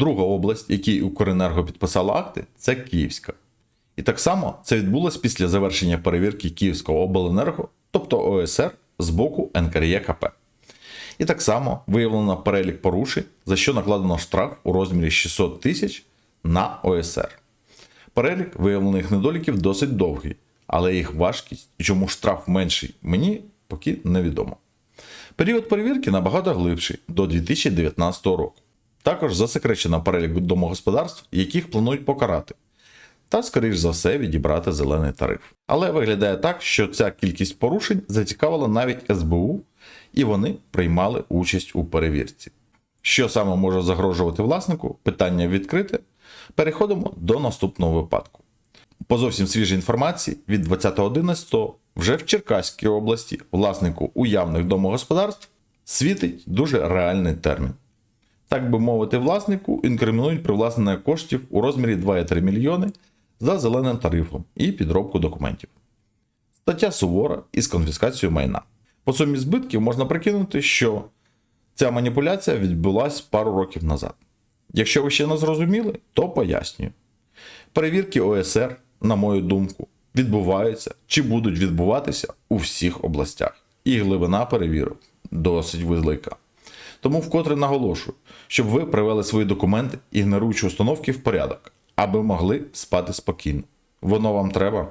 Друга область, якій Укренерго підписала акти, це Київська. І так само це відбулося після завершення перевірки Київського обленерго, тобто ОСР, з боку НКРЄКП. І так само виявлено перелік порушень, за що накладено штраф у розмірі 600 тисяч на ОСР. Перелік виявлених недоліків досить довгий, але їх важкість і чому штраф менший мені поки невідомо. Період перевірки набагато глибший до 2019 року. Також засекречено перелік домогосподарств, яких планують покарати, та, скоріш за все, відібрати зелений тариф. Але виглядає так, що ця кількість порушень зацікавила навіть СБУ, і вони приймали участь у перевірці. Що саме може загрожувати власнику? Питання відкрите. Переходимо до наступного випадку. По зовсім свіжій інформації від 20.11 вже в Черкаській області власнику уявних домогосподарств світить дуже реальний термін. Так би мовити, власнику інкримінують привласнення коштів у розмірі 2,3 мільйони за зеленим тарифом і підробку документів. Стаття сувора із конфіскацією майна. По сумі збитків можна прикинути, що ця маніпуляція відбулася пару років назад. Якщо ви ще не зрозуміли, то пояснюю. Перевірки ОСР, на мою думку, відбуваються чи будуть відбуватися у всіх областях. І глибина перевірок досить велика. Тому вкотре наголошую, щоб ви привели свої документи, ігноруючи установки в порядок, аби могли спати спокійно. Воно вам треба.